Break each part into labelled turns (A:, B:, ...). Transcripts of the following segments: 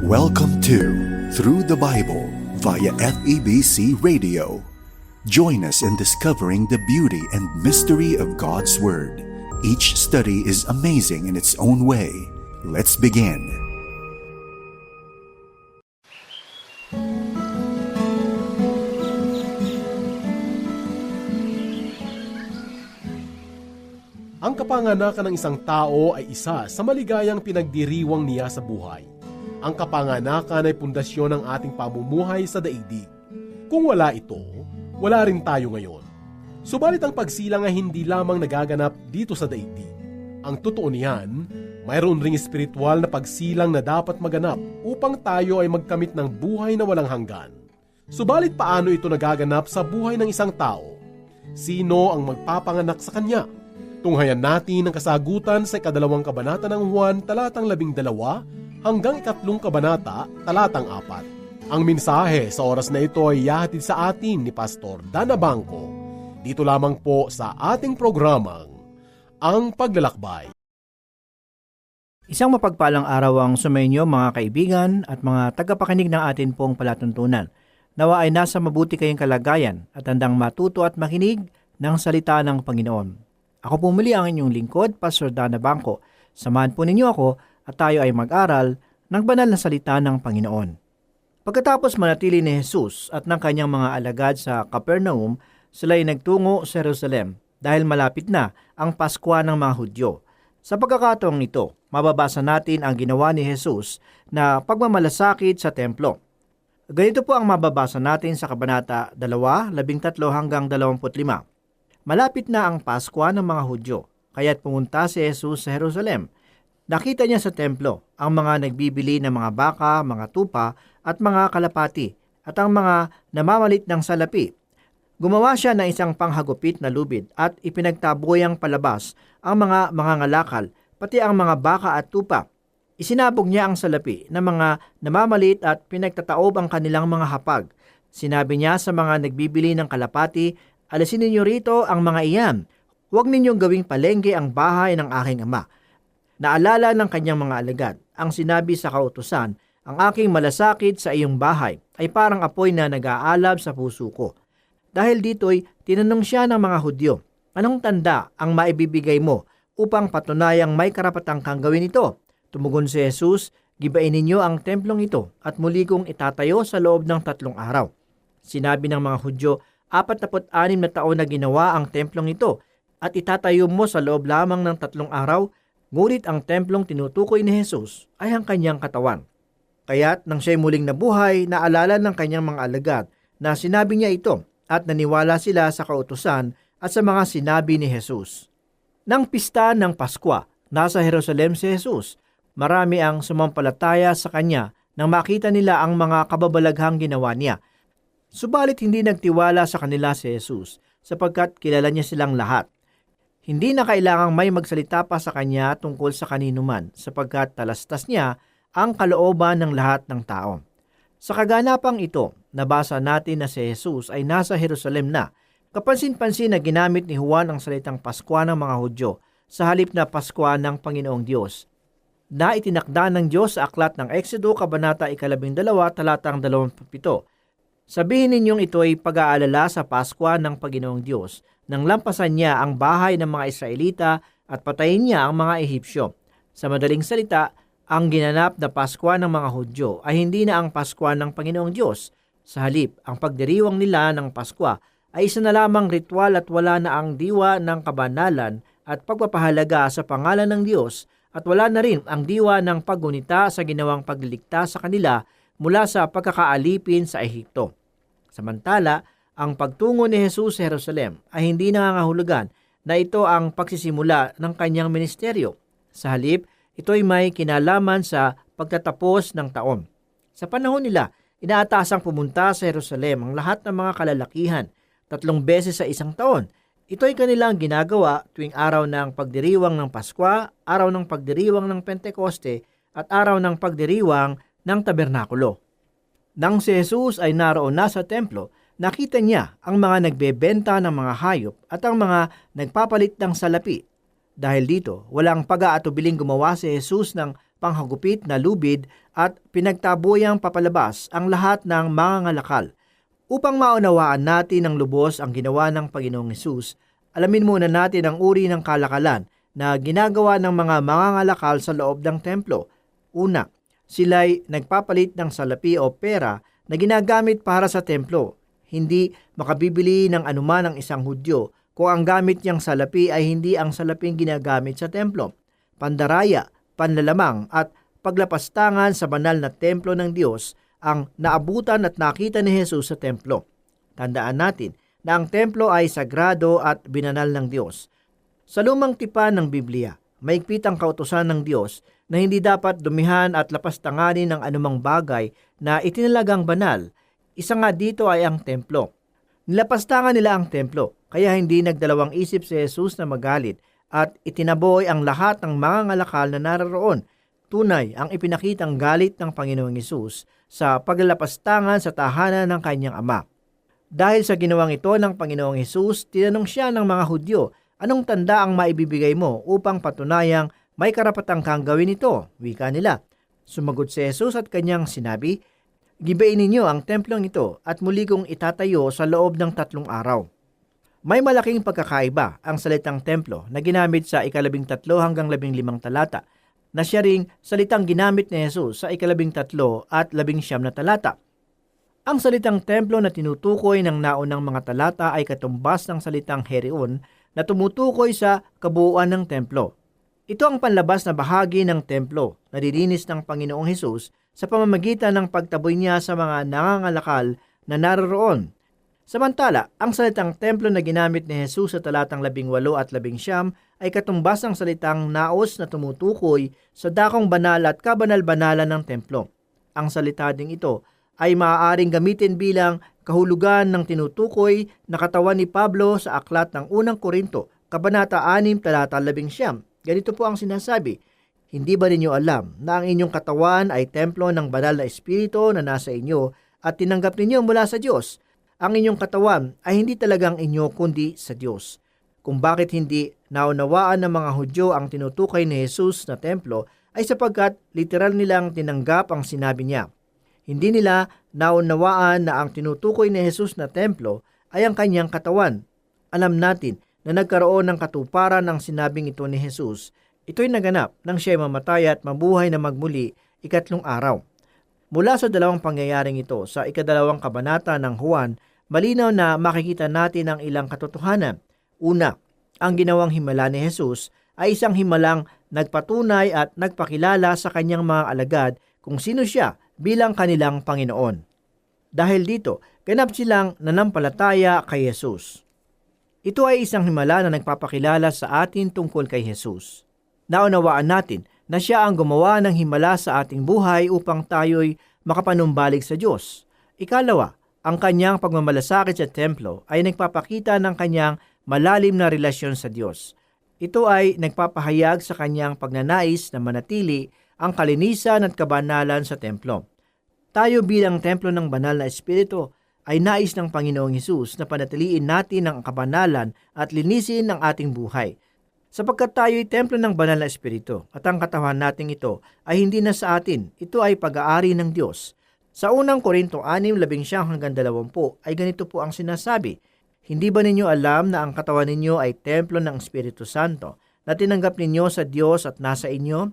A: Welcome to Through the Bible via FEBC Radio. Join us in discovering the beauty and mystery of God's Word. Each study is amazing in its own way. Let's begin.
B: Ang kapanganakan ng isang tao ay isa sa maligayang pinagdiriwang niya sa buhay. Ang kapanganakan ay pundasyon ng ating pamumuhay sa daigdig. Kung wala ito, wala rin tayo ngayon. Subalit ang pagsilang ay hindi lamang nagaganap dito sa daigdig. Ang totoo niyan, mayroon ring espiritual na pagsilang na dapat maganap upang tayo ay magkamit ng buhay na walang hanggan. Subalit paano ito nagaganap sa buhay ng isang tao? Sino ang magpapanganak sa kanya? Tunghayan natin ang kasagutan sa ikadalawang kabanata ng Juan talatang labing dalawa hanggang ikatlong kabanata talatang apat. Ang mensahe sa oras na ito ay yahatid sa atin ni Pastor Dana Bangko. Dito lamang po sa ating programang Ang Paglalakbay.
C: Isang mapagpalang araw ang sumainyo mga kaibigan at mga tagapakinig ng atin pong palatuntunan. Nawa ay nasa mabuti kayong kalagayan at handang matuto at makinig ng salita ng Panginoon. Ako po muli ang inyong lingkod, Pastor Dana Bangko. Samahan po ninyo ako at tayo ay mag-aral ng banal na salita ng Panginoon. Pagkatapos manatili ni Jesus at ng kanyang mga alagad sa Capernaum, sila ay nagtungo sa Jerusalem dahil malapit na ang Paskwa ng mga Hudyo. Sa pagkakataong ito, mababasa natin ang ginawa ni Jesus na pagmamalasakit sa templo. Ganito po ang mababasa natin sa Kabanata 2, 13 hanggang 25. Malapit na ang Paskwa ng mga Hudyo, kaya't pumunta si Jesus sa Jerusalem. Nakita niya sa templo ang mga nagbibili ng mga baka, mga tupa at mga kalapati at ang mga namamalit ng salapi. Gumawa siya ng isang panghagupit na lubid at ipinagtaboyang palabas ang mga mangangalakal pati ang mga baka at tupa. Isinabog niya ang salapi ng mga namamalit at pinagtataob ang kanilang mga hapag. Sinabi niya sa mga nagbibili ng kalapati Alisin ninyo rito ang mga iyan. Huwag ninyong gawing palengke ang bahay ng aking ama. Naalala ng kanyang mga alagad ang sinabi sa kautusan, ang aking malasakit sa iyong bahay ay parang apoy na nag-aalab sa puso ko. Dahil dito'y tinanong siya ng mga Hudyo, anong tanda ang maibibigay mo upang patunayang may karapatang kang gawin ito? Tumugon si Jesus, gibain ninyo ang templong ito at muli kong itatayo sa loob ng tatlong araw. Sinabi ng mga Hudyo, 46 na taon na ginawa ang templong ito at itatayo mo sa loob lamang ng tatlong araw, ngunit ang templong tinutukoy ni Jesus ay ang kanyang katawan. Kaya't nang siya'y muling nabuhay, naalala ng kanyang mga alagad na sinabi niya ito at naniwala sila sa kautusan at sa mga sinabi ni Jesus. Nang pista ng Paskwa, nasa Jerusalem si Jesus. Marami ang sumampalataya sa kanya nang makita nila ang mga kababalaghang ginawa niya – Subalit hindi nagtiwala sa kanila si Jesus sapagkat kilala niya silang lahat. Hindi na kailangang may magsalita pa sa kanya tungkol sa kanino man sapagkat talastas niya ang kalooban ng lahat ng tao. Sa kaganapang ito, nabasa natin na si Jesus ay nasa Jerusalem na. Kapansin-pansin na ginamit ni Juan ang salitang Paskwa ng mga Hudyo sa halip na Paskwa ng Panginoong Diyos na itinakda ng Diyos sa aklat ng Exodo Kabanata 12 talatang 27 Sabihin ninyong ito ay pag-aalala sa Paskwa ng Panginoong Diyos nang lampasan niya ang bahay ng mga Israelita at patayin niya ang mga Ehipsyo. Sa madaling salita, ang ginanap na Paskwa ng mga Hudyo ay hindi na ang Paskwa ng Panginoong Diyos. Sa halip, ang pagdiriwang nila ng Paskwa ay isa na lamang ritual at wala na ang diwa ng kabanalan at pagpapahalaga sa pangalan ng Diyos at wala na rin ang diwa ng paggunita sa ginawang pagliligtas sa kanila mula sa pagkakaalipin sa Ehipto. Samantala, ang pagtungo ni Jesus sa Jerusalem ay hindi nangangahulugan na ito ang pagsisimula ng kanyang ministeryo. Sa halip, ito ay may kinalaman sa pagtatapos ng taon. Sa panahon nila, inaatasang pumunta sa Jerusalem ang lahat ng mga kalalakihan tatlong beses sa isang taon. Ito ay kanilang ginagawa tuwing araw ng pagdiriwang ng Paskwa, araw ng pagdiriwang ng Pentekoste, at araw ng pagdiriwang ng Tabernakulo. Nang si Jesus ay naroon na sa templo, nakita niya ang mga nagbebenta ng mga hayop at ang mga nagpapalit ng salapi. Dahil dito, walang pag-aatubiling gumawa si Jesus ng panghagupit na lubid at pinagtabuyang papalabas ang lahat ng mga ngalakal. Upang maunawaan natin ng lubos ang ginawa ng Panginoong Hesus, alamin muna natin ang uri ng kalakalan na ginagawa ng mga mangangalakal sa loob ng templo. Una, sila'y nagpapalit ng salapi o pera na ginagamit para sa templo. Hindi makabibili ng anuman ang isang Hudyo kung ang gamit niyang salapi ay hindi ang salaping ginagamit sa templo. Pandaraya, panlalamang at paglapastangan sa banal na templo ng Diyos ang naabutan at nakita ni Jesus sa templo. Tandaan natin na ang templo ay sagrado at binanal ng Diyos. Sa lumang tipan ng Biblia, maigpit ang kautosan ng Diyos na hindi dapat dumihan at lapastanganin ng anumang bagay na itinalagang banal. Isa nga dito ay ang templo. Nilapastangan nila ang templo, kaya hindi nagdalawang isip si Jesus na magalit at itinaboy ang lahat ng mga ngalakal na naroon. Tunay ang ipinakitang galit ng Panginoong Yesus sa paglalapastangan sa tahanan ng kanyang ama. Dahil sa ginawang ito ng Panginoong Hesus, tinanong siya ng mga Hudyo, anong tanda ang maibibigay mo upang patunayang may karapatang kang gawin ito? Wika nila. Sumagot si Jesus at kanyang sinabi, Gibain ninyo ang templong ito at muli kong itatayo sa loob ng tatlong araw. May malaking pagkakaiba ang salitang templo na ginamit sa ikalabing tatlo hanggang labing limang talata na siya ring salitang ginamit ni Jesus sa ikalabing tatlo at labing siyam na talata. Ang salitang templo na tinutukoy ng naunang mga talata ay katumbas ng salitang herion na tumutukoy sa kabuuan ng templo. Ito ang panlabas na bahagi ng templo na dininis ng Panginoong Hesus sa pamamagitan ng pagtaboy niya sa mga nangangalakal na naroroon. Samantala, ang salitang templo na ginamit ni Jesus sa talatang 18 at 19 ay katumbas ng salitang naos na tumutukoy sa dakong banal at kabanal-banalan ng templo. Ang salita ding ito ay maaaring gamitin bilang kahulugan ng tinutukoy na katawan ni Pablo sa aklat ng unang Korinto, Kabanata 6, talata 11. Ganito po ang sinasabi, Hindi ba ninyo alam na ang inyong katawan ay templo ng banal na espiritu na nasa inyo at tinanggap ninyo mula sa Diyos? Ang inyong katawan ay hindi talagang inyo kundi sa Diyos. Kung bakit hindi naunawaan ng mga Hudyo ang tinutukoy ni Jesus na templo ay sapagkat literal nilang tinanggap ang sinabi niya. Hindi nila naunawaan na ang tinutukoy ni Jesus na templo ay ang kanyang katawan. Alam natin na nagkaroon ng katuparan ng sinabing ito ni Jesus. Ito'y naganap nang siya'y mamatay at mabuhay na magmuli ikatlong araw. Mula sa dalawang pangyayaring ito sa ikadalawang kabanata ng Juan, malinaw na makikita natin ang ilang katotohanan. Una, ang ginawang himala ni Jesus ay isang himalang nagpatunay at nagpakilala sa kanyang mga alagad kung sino siya bilang kanilang Panginoon. Dahil dito, ganap silang nanampalataya kay Jesus. Ito ay isang himala na nagpapakilala sa atin tungkol kay Jesus. Naunawaan natin na siya ang gumawa ng himala sa ating buhay upang tayo'y makapanumbalik sa Diyos. Ikalawa, ang kanyang pagmamalasakit sa templo ay nagpapakita ng kanyang malalim na relasyon sa Diyos. Ito ay nagpapahayag sa kanyang pagnanais na manatili ang kalinisan at kabanalan sa templo. Tayo bilang templo ng banal na espiritu ay nais ng Panginoong Hesus na panatiliin natin ang kabanalan at linisin ang ating buhay. Sapagkat tayo ay templo ng banal na espiritu at ang katawan nating ito ay hindi na sa atin, ito ay pag-aari ng Diyos. Sa unang Korinto 6:11 hanggang 20 ay ganito po ang sinasabi, Hindi ba ninyo alam na ang katawan ninyo ay templo ng Espiritu Santo na tinanggap ninyo sa Diyos at nasa inyo?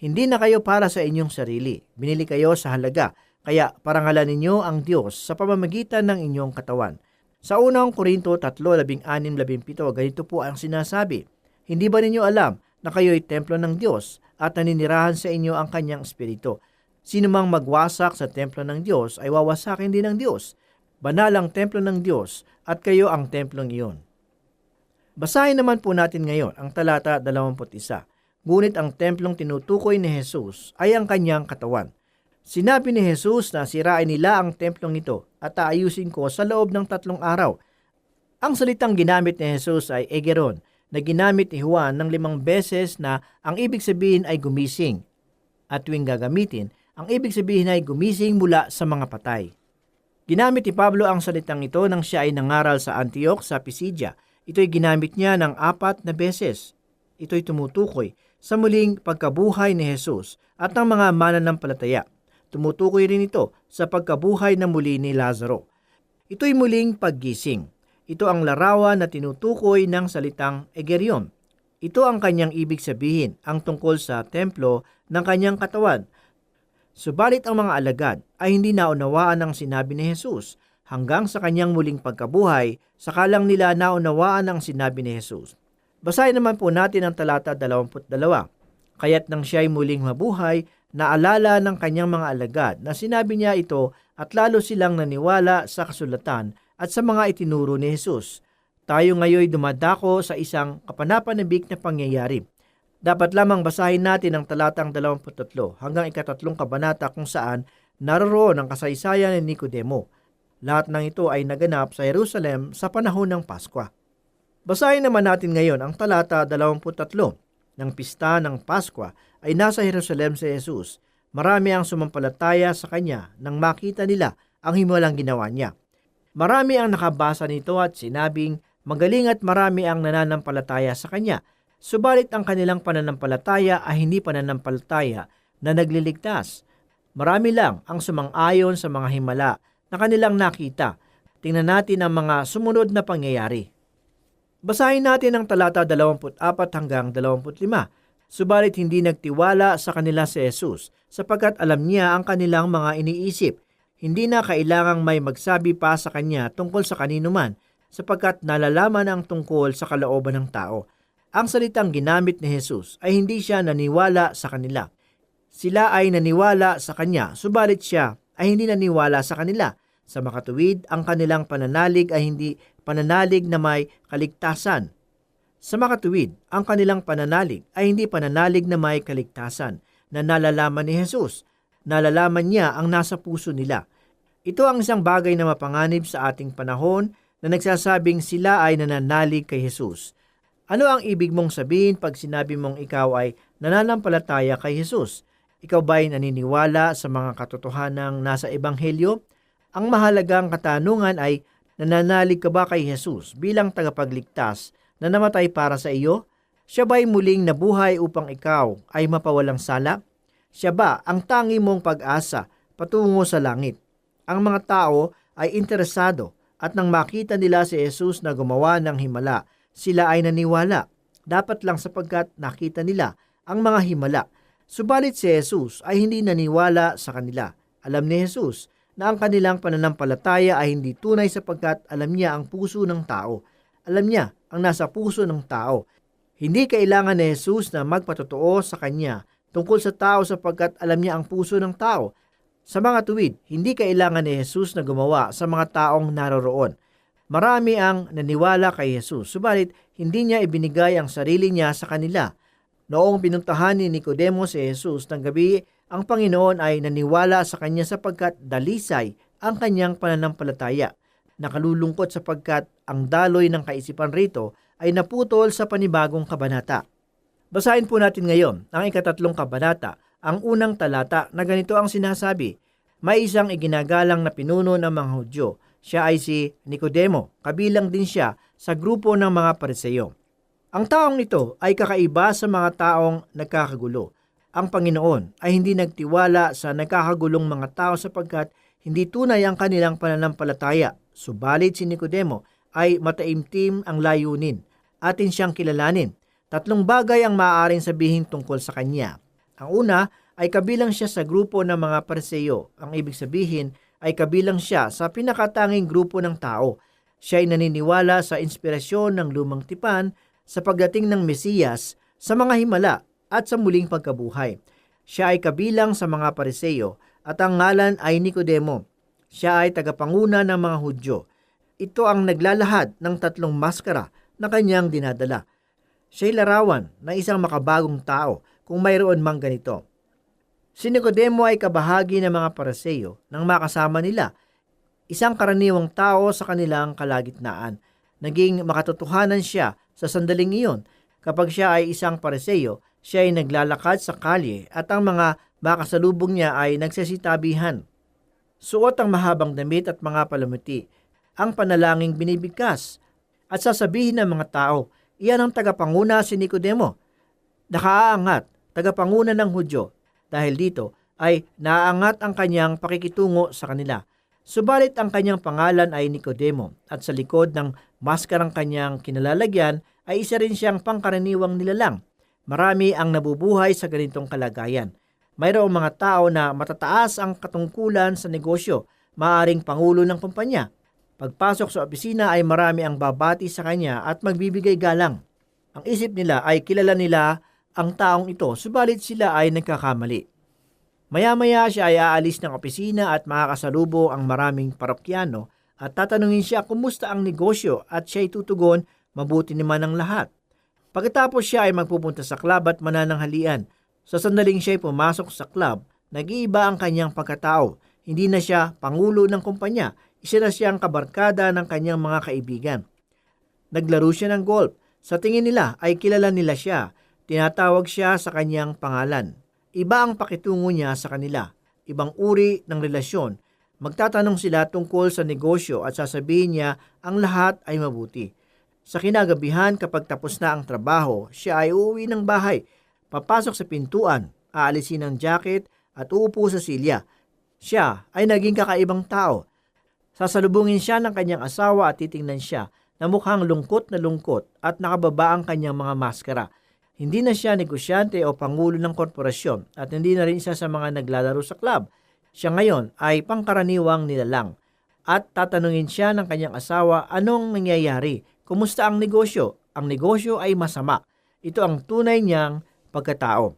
C: Hindi na kayo para sa inyong sarili. Binili kayo sa halaga. Kaya parangalan ninyo ang Diyos sa pamamagitan ng inyong katawan. Sa unang Korinto 3:16-17, ganito po ang sinasabi, Hindi ba ninyo alam na kayo ay templo ng Diyos at naninirahan sa inyo ang kanyang espiritu? Sino mang magwasak sa templo ng Diyos ay wawasakin din ng Diyos. Banal ang templo ng Diyos at kayo ang templong iyon. Basahin naman po natin ngayon ang talata 21. Ngunit ang templong tinutukoy ni Jesus ay ang kanyang katawan. Sinabi ni Jesus na sirain nila ang templong ito at aayusin ko sa loob ng tatlong araw. Ang salitang ginamit ni Jesus ay egeron na ginamit ni Juan ng limang beses na ang ibig sabihin ay gumising. At tuwing gagamitin, ang ibig sabihin ay gumising mula sa mga patay. Ginamit ni Pablo ang salitang ito nang siya ay nangaral sa Antioch sa Pisidia. Ito'y ginamit niya ng apat na beses ito'y tumutukoy sa muling pagkabuhay ni Jesus at ng mga mananampalataya. Tumutukoy rin ito sa pagkabuhay na muli ni Lazaro. Ito'y muling paggising. Ito ang larawan na tinutukoy ng salitang Egerion. Ito ang kanyang ibig sabihin, ang tungkol sa templo ng kanyang katawan. Subalit ang mga alagad ay hindi naunawaan ang sinabi ni Jesus hanggang sa kanyang muling pagkabuhay, sakalang nila naunawaan ang sinabi ni Jesus. Basahin naman po natin ang talata 22. Kaya't nang siya'y muling mabuhay, naalala ng kanyang mga alagad na sinabi niya ito at lalo silang naniwala sa kasulatan at sa mga itinuro ni Jesus. Tayo ngayon dumadako sa isang kapanapanabik na pangyayari. Dapat lamang basahin natin ang talatang 23 hanggang ikatatlong kabanata kung saan naroroon ang kasaysayan ni Nicodemo. Lahat ng ito ay naganap sa Jerusalem sa panahon ng Paskwa. Basahin naman natin ngayon ang talata 23 ng pista ng Paskwa ay nasa Jerusalem si Jesus. Marami ang sumampalataya sa kanya nang makita nila ang himalang ginawa niya. Marami ang nakabasa nito at sinabing magaling at marami ang nananampalataya sa kanya. Subalit ang kanilang pananampalataya ay hindi pananampalataya na nagliligtas. Marami lang ang sumang-ayon sa mga himala na kanilang nakita. Tingnan natin ang mga sumunod na pangyayari. Basahin natin ang talata 24 hanggang 25. Subalit hindi nagtiwala sa kanila si Jesus sapagkat alam niya ang kanilang mga iniisip. Hindi na kailangang may magsabi pa sa kanya tungkol sa kanino man sapagkat nalalaman ang tungkol sa kalooban ng tao. Ang salitang ginamit ni Jesus ay hindi siya naniwala sa kanila. Sila ay naniwala sa kanya, subalit siya ay hindi naniwala sa kanila. Sa makatuwid, ang kanilang pananalig ay hindi pananalig na may kaligtasan. Sa makatuwid, ang kanilang pananalig ay hindi pananalig na may kaligtasan na nalalaman ni Jesus. Nalalaman niya ang nasa puso nila. Ito ang isang bagay na mapanganib sa ating panahon na nagsasabing sila ay nananalig kay Jesus. Ano ang ibig mong sabihin pag sinabi mong ikaw ay nananampalataya kay Jesus? Ikaw ba'y naniniwala sa mga katotohanang nasa Ebanghelyo? Ang mahalagang katanungan ay, nananalig ka ba kay Jesus bilang tagapagligtas na namatay para sa iyo? Siya ba'y muling nabuhay upang ikaw ay mapawalang sala? Siya ba ang tangi mong pag-asa patungo sa langit? Ang mga tao ay interesado at nang makita nila si Jesus na gumawa ng himala, sila ay naniwala. Dapat lang sapagkat nakita nila ang mga himala. Subalit si Jesus ay hindi naniwala sa kanila. Alam ni Jesus na ang kanilang pananampalataya ay hindi tunay sapagkat alam niya ang puso ng tao. Alam niya ang nasa puso ng tao. Hindi kailangan ni Jesus na magpatotoo sa kanya tungkol sa tao sapagkat alam niya ang puso ng tao. Sa mga tuwid, hindi kailangan ni Jesus na gumawa sa mga taong naroroon. Marami ang naniwala kay Jesus, subalit hindi niya ibinigay ang sarili niya sa kanila. Noong pinuntahan ni Nicodemo si Jesus ng gabi, ang Panginoon ay naniwala sa kanya sapagkat dalisay ang kanyang pananampalataya. Nakalulungkot sapagkat ang daloy ng kaisipan rito ay naputol sa panibagong kabanata. Basahin po natin ngayon ang ikatatlong kabanata, ang unang talata na ganito ang sinasabi. May isang iginagalang na pinuno ng mga Hudyo. Siya ay si Nicodemo, kabilang din siya sa grupo ng mga Pariseo. Ang taong ito ay kakaiba sa mga taong nagkakagulo. Ang Panginoon ay hindi nagtiwala sa nagkakagulong mga tao sapagkat hindi tunay ang kanilang pananampalataya. Subalit si Nicodemo ay mataimtim ang layunin. Atin siyang kilalanin. Tatlong bagay ang maaaring sabihin tungkol sa kanya. Ang una ay kabilang siya sa grupo ng mga Pariseo. Ang ibig sabihin ay kabilang siya sa pinakatanging grupo ng tao. Siya ay naniniwala sa inspirasyon ng lumang tipan sa pagdating ng Mesiyas sa mga himala at sa muling pagkabuhay. Siya ay kabilang sa mga Pariseo at ang ngalan ay Nicodemo. Siya ay tagapanguna ng mga Hudyo. Ito ang naglalahad ng tatlong maskara na kanyang dinadala. Siya'y larawan ng isang makabagong tao kung mayroon mang ganito. Si Nicodemo ay kabahagi ng mga Pariseo nang makasama nila, isang karaniwang tao sa kanilang kalagitnaan. Naging makatotohanan siya sa sandaling iyon. Kapag siya ay isang Pariseo, siya ay naglalakad sa kalye at ang mga makasalubong niya ay nagsasitabihan. Suot ang mahabang damit at mga palamuti, ang panalangin binibigkas. At sasabihin ng mga tao, iyan ang tagapanguna si Nicodemo. Nakaangat, tagapanguna ng Hudyo. Dahil dito ay naangat ang kanyang pakikitungo sa kanila. Subalit ang kanyang pangalan ay Nicodemo at sa likod ng maskarang kanyang kinalalagyan ay isa rin siyang pangkaraniwang nilalang. Marami ang nabubuhay sa ganitong kalagayan. Mayroong mga tao na matataas ang katungkulan sa negosyo, maaring pangulo ng kumpanya. Pagpasok sa opisina ay marami ang babati sa kanya at magbibigay galang. Ang isip nila ay kilala nila ang taong ito, subalit sila ay nagkakamali. Maya-maya siya ay aalis ng opisina at makakasalubo ang maraming parokyano at tatanungin siya kumusta ang negosyo at siya ay tutugon mabuti naman ang lahat. Pagkatapos siya ay magpupunta sa club at manananghalian. Sa sandaling siya ay pumasok sa club, nag-iiba ang kanyang pagkatao. Hindi na siya pangulo ng kumpanya, isa na siyang kabarkada ng kanyang mga kaibigan. Naglaro siya ng golf. Sa tingin nila ay kilala nila siya. Tinatawag siya sa kanyang pangalan. Iba ang pakitungo niya sa kanila. Ibang uri ng relasyon. Magtatanong sila tungkol sa negosyo at sasabihin niya ang lahat ay mabuti. Sa kinagabihan kapag tapos na ang trabaho, siya ay uuwi ng bahay. Papasok sa pintuan, aalisin ang jacket at uupo sa silya. Siya ay naging kakaibang tao. Sasalubungin siya ng kanyang asawa at titingnan siya na mukhang lungkot na lungkot at nakababa ang kanyang mga maskara. Hindi na siya negosyante o pangulo ng korporasyon at hindi na rin siya sa mga naglalaro sa club. Siya ngayon ay pangkaraniwang nilalang. At tatanungin siya ng kanyang asawa anong nangyayari, kumusta ang negosyo. Ang negosyo ay masama. Ito ang tunay niyang pagkatao.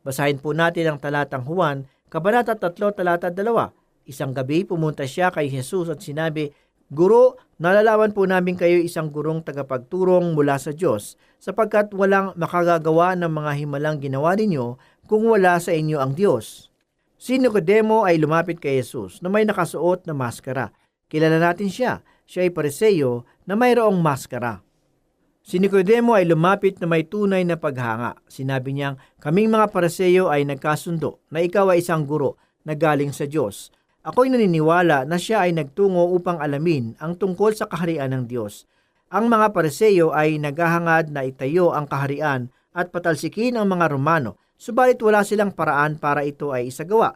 C: Basahin po natin ang talatang Juan, Kabanata 3, talata 2. Isang gabi pumunta siya kay Jesus at sinabi, Guro, nalalaman po namin kayo isang gurong tagapagturong mula sa Diyos, sapagkat walang makagagawa ng mga himalang ginawa ninyo kung wala sa inyo ang Diyos. Si Nicodemo ay lumapit kay Jesus na may nakasuot na maskara. Kilala natin siya. Siya ay pariseyo na mayroong maskara. Si Nicodemo ay lumapit na may tunay na paghanga. Sinabi niyang, kaming mga pariseyo ay nagkasundo na ikaw ay isang guro na galing sa Diyos. Ako'y naniniwala na siya ay nagtungo upang alamin ang tungkol sa kaharian ng Diyos. Ang mga pariseyo ay naghahangad na itayo ang kaharian at patalsikin ang mga Romano, subalit wala silang paraan para ito ay isagawa.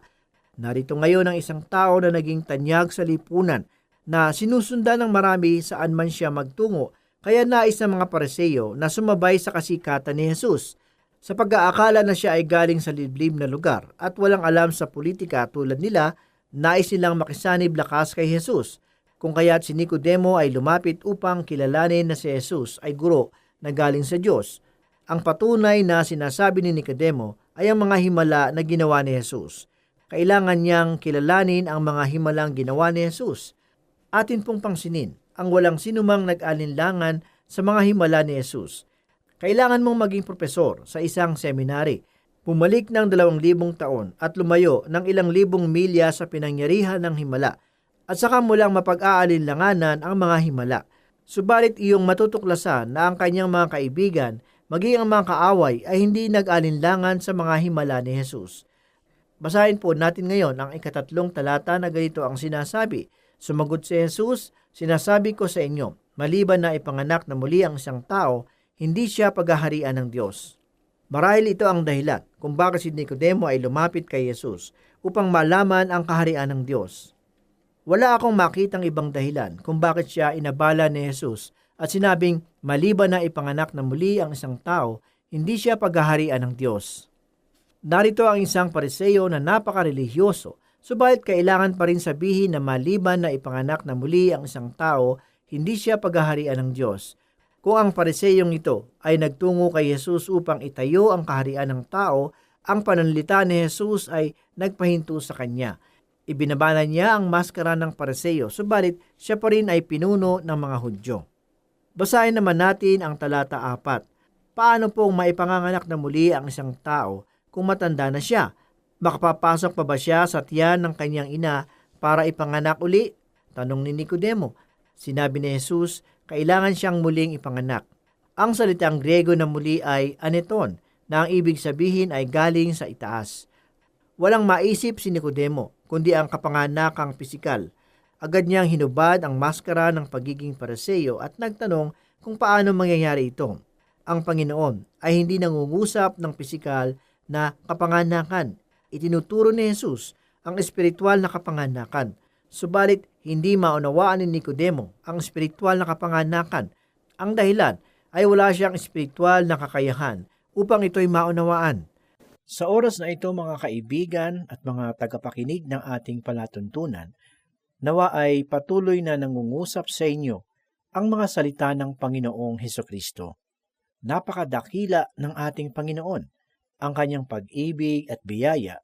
C: Narito ngayon ang isang tao na naging tanyag sa lipunan na sinusundan ng marami saan man siya magtungo, kaya nais ng mga pariseyo na sumabay sa kasikatan ni Jesus. Sa pag-aakala na siya ay galing sa liblib na lugar at walang alam sa politika tulad nila, nais nilang makisanib lakas kay Jesus. Kung kaya't si Nicodemo ay lumapit upang kilalanin na si Jesus ay guro na galing sa Diyos. Ang patunay na sinasabi ni Nicodemo ay ang mga himala na ginawa ni Jesus. Kailangan niyang kilalanin ang mga himalang ginawa ni Jesus. Atin pong pangsinin ang walang sinumang nag-alinlangan sa mga himala ni Jesus. Kailangan mong maging propesor sa isang seminary Pumalik ng dalawang libong taon at lumayo ng ilang libong milya sa pinangyarihan ng himala at saka mo lang mapag-aalinlanganan ang mga himala. Subalit iyong matutuklasan na ang kanyang mga kaibigan, maging ang mga kaaway ay hindi nag-alinlangan sa mga himala ni Jesus. Basahin po natin ngayon ang ikatatlong talata na ganito ang sinasabi. Sumagot si Jesus, sinasabi ko sa inyo, maliban na ipanganak na muli ang isang tao, hindi siya paghaharian ng Diyos. Marahil ito ang dahilan kung bakit si Nicodemo ay lumapit kay Jesus upang malaman ang kaharian ng Diyos. Wala akong makitang ibang dahilan kung bakit siya inabala ni Jesus at sinabing maliban na ipanganak na muli ang isang tao, hindi siya paghaharian ng Diyos. Narito ang isang pariseyo na napakarelihiyoso, subalit kailangan pa rin sabihin na maliban na ipanganak na muli ang isang tao, hindi siya paghaharian ng Diyos. Kung ang pariseyong ito ay nagtungo kay Jesus upang itayo ang kaharian ng tao, ang pananalita ni Jesus ay nagpahinto sa kanya. Ibinabana niya ang maskara ng pariseyo, subalit siya pa rin ay pinuno ng mga Hudyo. Basahin naman natin ang talata 4. Paano pong maipanganganak na muli ang isang tao kung matanda na siya? Makapapasok pa ba siya sa tiyan ng kanyang ina para ipanganak uli? Tanong ni Nicodemo. Sinabi ni Jesus, kailangan siyang muling ipanganak. Ang salitang Grego na muli ay aneton, na ang ibig sabihin ay galing sa itaas. Walang maisip si Nicodemo, kundi ang kapanganakang pisikal. Agad niyang hinubad ang maskara ng pagiging paraseyo at nagtanong kung paano mangyayari ito. ang Panginoon ay hindi nangungusap ng pisikal na kapanganakan. Itinuturo ni Jesus ang espiritual na kapanganakan. Subalit, hindi maunawaan ni Nicodemo ang espiritual na kapanganakan. Ang dahilan ay wala siyang espiritual na kakayahan upang ito'y maunawaan. Sa oras na ito mga kaibigan at mga tagapakinig ng ating palatuntunan, nawa ay patuloy na nangungusap sa inyo ang mga salita ng Panginoong Heso Kristo. Napakadakila ng ating Panginoon. Ang kanyang pag-ibig at biyaya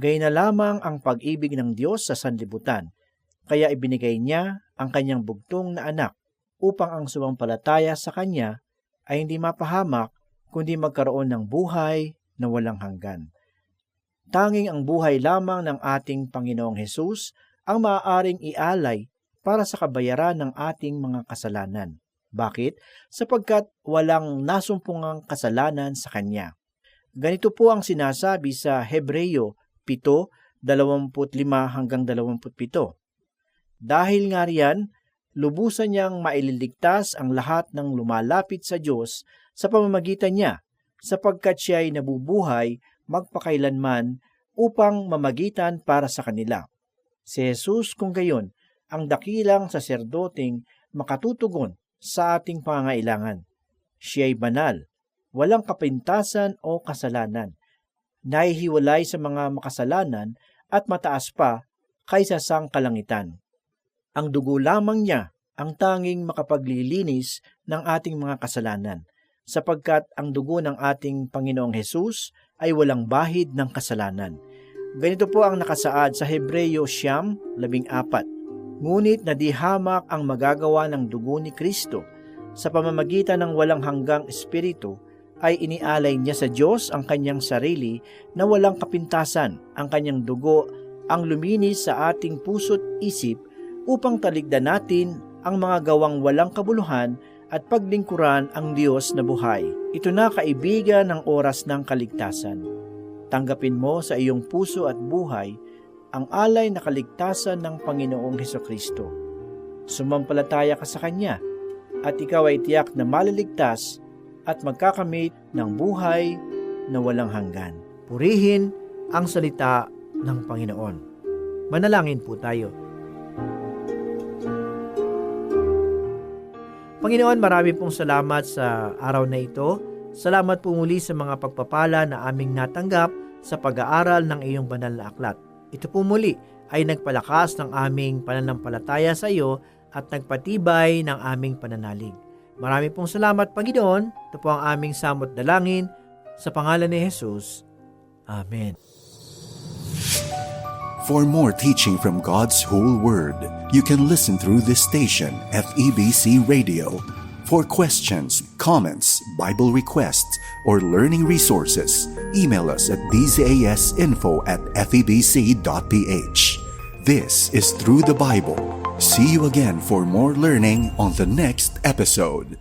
C: Gay na lamang ang pag-ibig ng Diyos sa sanlibutan, kaya ibinigay niya ang kanyang bugtong na anak upang ang sumampalataya sa kanya ay hindi mapahamak kundi magkaroon ng buhay na walang hanggan. Tanging ang buhay lamang ng ating Panginoong Hesus ang maaaring ialay para sa kabayaran ng ating mga kasalanan. Bakit? Sapagkat walang nasumpungang kasalanan sa Kanya. Ganito po ang sinasabi sa Hebreyo 7:25 hanggang 27. Dahil nga riyan, lubusan niyang maililigtas ang lahat ng lumalapit sa Diyos sa pamamagitan niya, sapagkat siya ay nabubuhay magpakailanman upang mamagitan para sa kanila. Si Jesus kung gayon, ang dakilang saserdoting makatutugon sa ating pangailangan. Siya ay banal, walang kapintasan o kasalanan, nahihiwalay sa mga makasalanan at mataas pa kaysa sang kalangitan. Ang dugo lamang niya ang tanging makapaglilinis ng ating mga kasalanan, sapagkat ang dugo ng ating Panginoong Hesus ay walang bahid ng kasalanan. Ganito po ang nakasaad sa Hebreyo Siyam, labing apat. Ngunit nadihamak ang magagawa ng dugo ni Kristo sa pamamagitan ng walang hanggang espiritu ay inialay niya sa Diyos ang kanyang sarili na walang kapintasan, ang kanyang dugo ang luminis sa ating puso't isip upang taligdan natin ang mga gawang walang kabuluhan at paglingkuran ang Diyos na buhay. Ito na kaibigan ng oras ng kaligtasan. Tanggapin mo sa iyong puso at buhay ang alay na kaligtasan ng Panginoong Heso Kristo. Sumampalataya ka sa Kanya at ikaw ay tiyak na maliligtas at magkakamit ng buhay na walang hanggan. Purihin ang salita ng Panginoon. Manalangin po tayo. Panginoon, marami pong salamat sa araw na ito. Salamat po muli sa mga pagpapala na aming natanggap sa pag-aaral ng iyong banal na aklat. Ito po muli ay nagpalakas ng aming pananampalataya sa iyo at nagpatibay ng aming pananalig. Marami pong salamat, Panginoon. Ito po ang aming samot dalangin sa pangalan ni Jesus. Amen.
A: For more teaching from God's whole Word, you can listen through this station, FEBC Radio. For questions, comments, Bible requests, or learning resources, email us at bzasinfo at febc.ph. This is Through the Bible. See you again for more learning on the next episode.